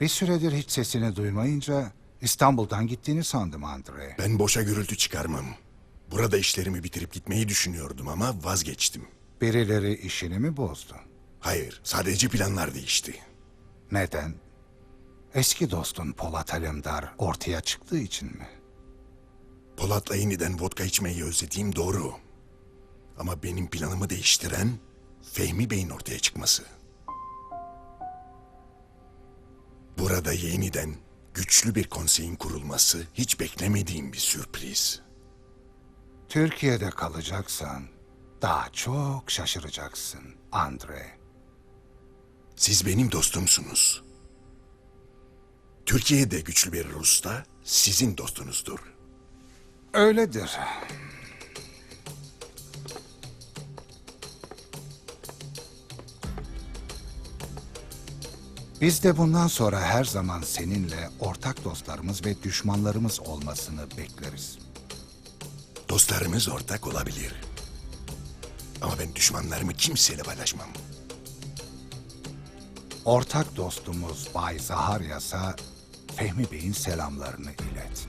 Bir süredir hiç sesini duymayınca İstanbul'dan gittiğini sandım Andre. Ben boşa gürültü çıkarmam. Burada işlerimi bitirip gitmeyi düşünüyordum ama vazgeçtim. Birileri işini mi bozdu? Hayır, sadece planlar değişti. Neden? Eski dostun Polat Alemdar ortaya çıktığı için mi? Polat'la yeniden vodka içmeyi özlediğim doğru. Ama benim planımı değiştiren Fehmi Bey'in ortaya çıkması. Burada yeniden güçlü bir konseyin kurulması hiç beklemediğim bir sürpriz. Türkiye'de kalacaksan daha çok şaşıracaksın Andre. Siz benim dostumsunuz. Türkiye'de güçlü bir Rus da sizin dostunuzdur. Öyledir. Biz de bundan sonra her zaman seninle ortak dostlarımız ve düşmanlarımız olmasını bekleriz. Dostlarımız ortak olabilir. Ama ben düşmanlarımı kimseyle paylaşmam. Ortak dostumuz Bay Zaharyas'a Fehmi Bey'in selamlarını ilet.